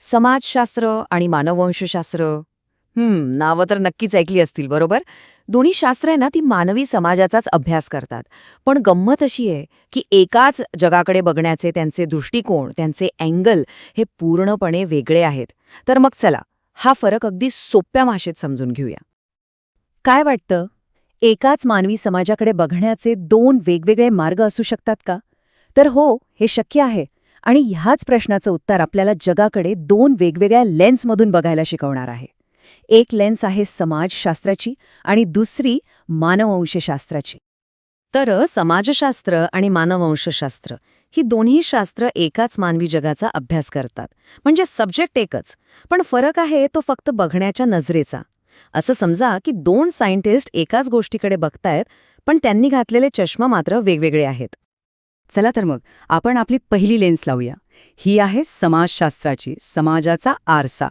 समाजशास्त्र आणि मानववंशशास्त्र. हम्म नावं तर नक्कीच ऐकली असतील बरोबर? दोन्ही शास्त्र आहे ना ती मानवी समाजाचाच अभ्यास करतात. पण गंमत अशी आहे की एकाच जगाकडे बघण्याचे त्यांचे दृष्टिकोन त्यांचे अँगल हे पूर्णपणे वेगळे आहेत. तर मग चला हा फरक अगदी सोप्या भाषेत समजून घेऊया. काय वाटतं? एकाच मानवी समाजाकडे बघण्याचे दोन वेगवेगळे मार्ग असू शकतात का? तर हो हे शक्य आहे. आणि ह्याच प्रश्नाचं उत्तर आपल्याला जगाकडे दोन वेगवेगळ्या लेन्समधून बघायला शिकवणार आहे. एक लेन्स आहे समाजशास्त्राची आणि दुसरी मानववंशशास्त्राची. तर समाजशास्त्र आणि मानववंशशास्त्र ही दोन्ही शास्त्र एकाच मानवी जगाचा अभ्यास करतात. म्हणजे सब्जेक्ट एकच. पण फरक आहे तो फक्त बघण्याच्या नजरेचा. असं समजा की दोन सायंटिस्ट एकाच गोष्टीकडे बघतायत पण त्यांनी घातलेले चष्मा मात्र वेगवेगळे आहेत. चला तर मग आपण आपली पहिली लेन्स लावूया. ही आहे समाजशास्त्राची समाजाचा आरसा.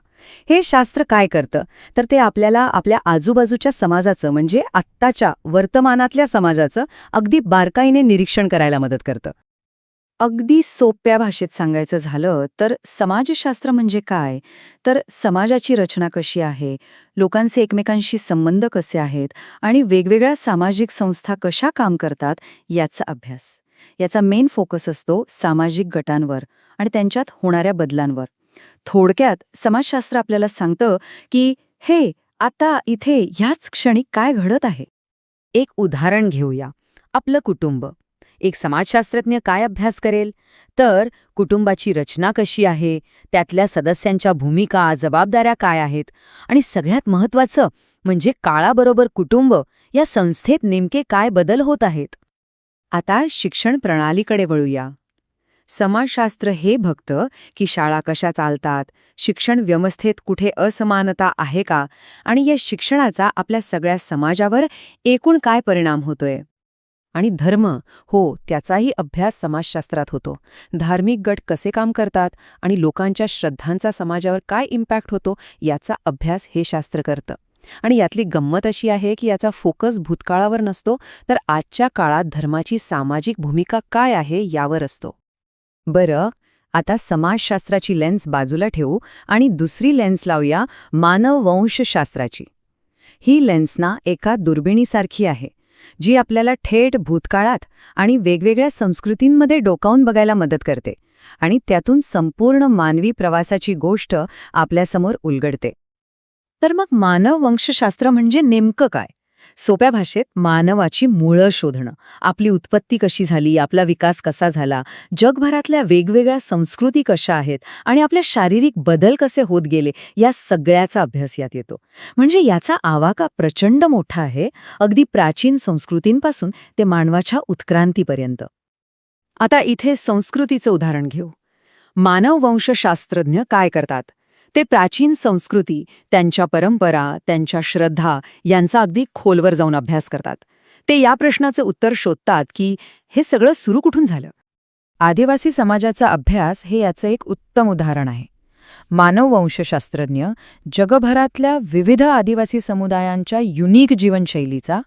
हे शास्त्र काय करतं? तर ते आपल्याला आपल्या आजूबाजूच्या समाजाचं म्हणजे आत्ताच्या वर्तमानातल्या समाजाचं अगदी बारकाईने निरीक्षण करायला मदत करतं. अगदी सोप्या भाषेत सांगायचं झालं तर समाजशास्त्र म्हणजे काय? तर समाजाची रचना कशी आहे? लोकांचे एकमेकांशी संबंध कसे आहेत? आणि वेगवेगळ्या सामाजिक संस्था कशा काम करतात? याचा अभ्यास. याचा मेन फोकस असतो सामाजिक गटांवर आणि त्यांच्यात होणाऱ्या बदलांवर. थोडक्यात समाजशास्त्र आपल्याला सांगतं की हे आता इथे ह्याच क्षणी काय घडत आहे? एक उदाहरण घेऊया. आपलं कुटुंब. एक समाजशास्त्रज्ञ काय अभ्यास करेल? तर कुटुंबाची रचना कशी आहे? त्यातल्या सदस्यांच्या भूमिका जबाबदाऱ्या काय आहेत? आणि सगळ्यात महत्त्वाचं म्हणजे काळाबरोबर कुटुंब या संस्थेत नेमके काय बदल होत आहेत? आता शिक्षण प्रणालीकडे वळूया. समाजशास्त्र हे भक्त की शाळा कशा चालतात शिक्षण व्यवस्थेत कुठे असमानता आहे का आणि या शिक्षणाचा आपल्या सगळ्या समाजावर एकूण काय परिणाम होतोय? आणि धर्म हो त्याचाही अभ्यास समाजशास्त्रात होतो. धार्मिक गट कसे काम करतात आणि लोकांच्या श्रद्धांचा समाजावर काय इम्पॅक्ट होतो याचा अभ्यास हे शास्त्र करतं. आणि यातली गंमत अशी आहे की याचा फोकस भूतकाळावर नसतो तर आजच्या काळात धर्माची सामाजिक भूमिका काय आहे यावर असतो. बरं आता समाजशास्त्राची लेन्स बाजूला ठेवू आणि दुसरी लेन्स लावूया मानववंशशास्त्राची. ही लेन्स ना एका दुर्बिणीसारखी आहे जी आपल्याला थेट भूतकाळात आणि वेगवेगळ्या संस्कृतींमध्ये डोकावून बघायला मदत करते आणि त्यातून संपूर्ण मानवी प्रवासाची गोष्ट आपल्यासमोर उलगडते. तर मग मानव वंशशास्त्र म्हणजे नेमकं काय? सोप्या भाषेत मानवाची मुळं शोधणं. आपली उत्पत्ती कशी झाली? आपला विकास कसा झाला? जगभरातल्या वेगवेगळ्या संस्कृती कशा आहेत? आणि आपले शारीरिक बदल कसे होत गेले? या सगळ्याचा अभ्यास यात येतो. म्हणजे याचा आवाका प्रचंड मोठा आहे. अगदी प्राचीन संस्कृतींपासून ते मानवाच्या उत्क्रांतीपर्यंत. आता इथे संस्कृतीचं उदाहरण घेऊ. मानववंशशास्त्रज्ञ काय करतात? ते प्राचीन संस्कृती त्यांच्या परंपरा त्यांच्या श्रद्धा यांचा अगदी खोलवर जाऊन अभ्यास करतात. ते या प्रश्नाचं उत्तर शोधतात की हे सगळं सुरू कुठून झालं? आदिवासी समाजाचा अभ्यास हे याचं एक उत्तम उदाहरण आहे. मानववंशशास्त्रज्ञ जगभरातल्या विविध आदिवासी समुदायांच्या युनिक जीवनशैलीचा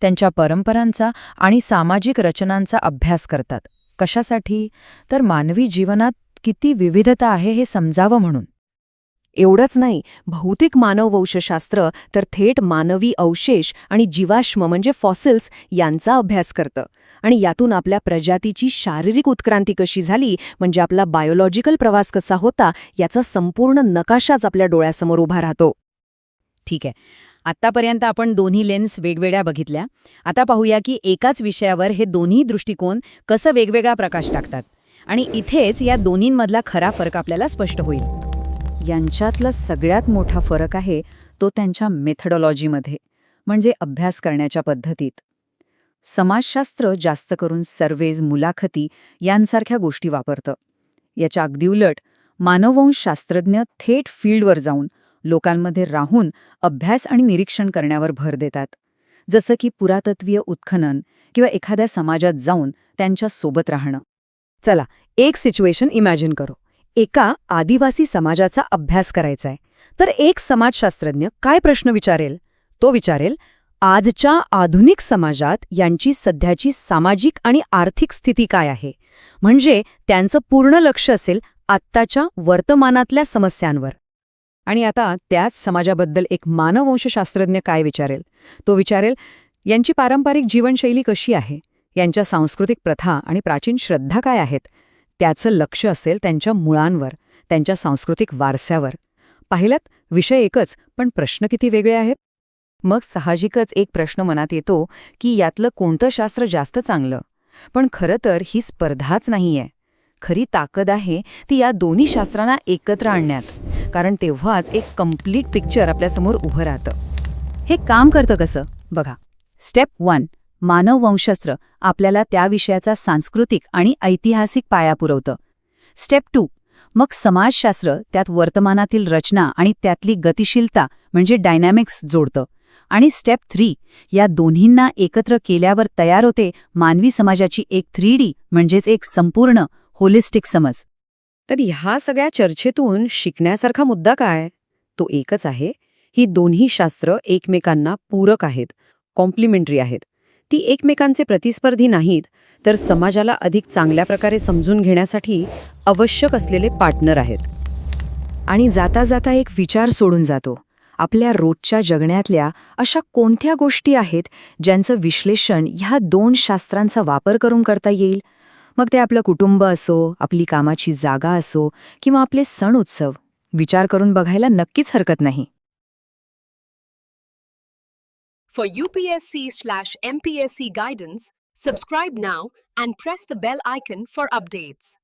त्यांच्या परंपरांचा आणि सामाजिक रचनांचा अभ्यास करतात. कशासाठी? तर मानवी जीवनात किती विविधता आहे हे समजावं म्हणून. एवढंच नाही भौतिक मानववंशशास्त्र तर थेट मानवी अवशेष आणि जीवाश्म म्हणजे फॉसिल्स यांचा अभ्यास करतं. आणि यातून आपल्या प्रजातीची शारीरिक उत्क्रांती कशी झाली म्हणजे आपला बायोलॉजिकल प्रवास कसा होता याचा संपूर्ण नकाशाच आपल्या डोळ्यासमोर उभा राहतो. ठीक आहे. आत्तापर्यंत आपण दोन्ही लेन्स वेगवेगळ्या बघितल्या. आता पाहूया की एकाच विषयावर हे दोन्ही दृष्टिकोन कसं वेगवेगळा प्रकाश टाकतात. आणि इथेच या दोन्हींमधला खरा फरक आपल्याला स्पष्ट होईल. यांच्यातला सगळ्यात मोठा फरक आहे तो त्यांच्या मेथडॉलॉजीमध्ये म्हणजे अभ्यास करण्याच्या पद्धतीत. समाजशास्त्र जास्त करून सर्वेज मुलाखती यांसारख्या गोष्टी वापरतं. याच्या अगदी उलट मानववंशशास्त्रज्ञ थेट फील्डवर जाऊन लोकांमध्ये राहून अभ्यास आणि निरीक्षण करण्यावर भर देतात. जसं की पुरातत्वीय उत्खनन किंवा एखाद्या समाजात जाऊन त्यांच्यासोबत राहणं. चला एक सिच्युएशन इमॅजिन करू. एका आदिवासी समाजाचा अभ्यास करायचा आहे तर एक समाजशास्त्रज्ञ काय प्रश्न विचारेल? तो विचारेल आजच्या आधुनिक समाजात यांची सध्याची सामाजिक आणि आर्थिक स्थिती काय आहे? म्हणजे त्यांचं पूर्ण लक्ष असेल आत्ताच्या वर्तमानातल्या समस्यांवर. आणि आता त्याच समाजाबद्दल एक मानववंशशास्त्रज्ञ काय विचारेल? तो विचारेल यांची पारंपरिक जीवनशैली कशी आहे? यांच्या सांस्कृतिक प्रथा आणि प्राचीन श्रद्धा काय आहेत? त्याचं लक्ष असेल त्यांच्या मुळांवर त्यांच्या सांस्कृतिक वारस्यावर पाहिलात? विषय एकच पण प्रश्न किती वेगळे आहेत? मग साहजिकच एक प्रश्न मनात येतो की यातलं कोणतं शास्त्र जास्त चांगलं? पण खरं तर ही स्पर्धाच नाहीये. खरी ताकद आहे ती या दोन्ही शास्त्रांना एकत्र आणण्यात कारण तेव्हाच एक कंप्लीट पिक्चर आपल्यासमोर उभं राहतं. हे काम करतं कसं? बघा. स्टेप वन मानववंशस्त्र आपल्याला त्या विषयाचा सांस्कृतिक आणि ऐतिहासिक पाया पुरवतं. स्टेप टू मग समाजशास्त्र त्यात वर्तमानातील रचना आणि त्यातली गतिशीलता म्हणजे डायनॅमिक्स जोडतं. आणि स्टेप थ्री या दोन्हींना एकत्र केल्यावर तयार होते मानवी समाजाची एक थ्री डी म्हणजेच एक संपूर्ण होलिस्टिक समज. तर ह्या सगळ्या चर्चेतून शिकण्यासारखा मुद्दा काय? तो एकच आहे. ही दोन्ही शास्त्र एकमेकांना पूरक आहेत कॉम्प्लिमेंटरी आहेत. ती एकमेकांचे प्रतिस्पर्धी नाहीत तर समाजाला अधिक चांगल्या प्रकारे समजून घेण्यासाठी आवश्यक असलेले पार्टनर आहेत. आणि जाता जाता एक विचार सोडून जातो. आपल्या रोजच्या जगण्यातल्या अशा कोणत्या गोष्टी आहेत ज्यांचं विश्लेषण ह्या दोन शास्त्रांचा वापर करून करता येईल? मग ते आपलं कुटुंब असो आपली कामाची जागा असो किंवा आपले सण उत्सव. विचार करून बघायला नक्कीच हरकत नाही. For UPSC slash MPSC guidance, subscribe now and press the bell icon for updates.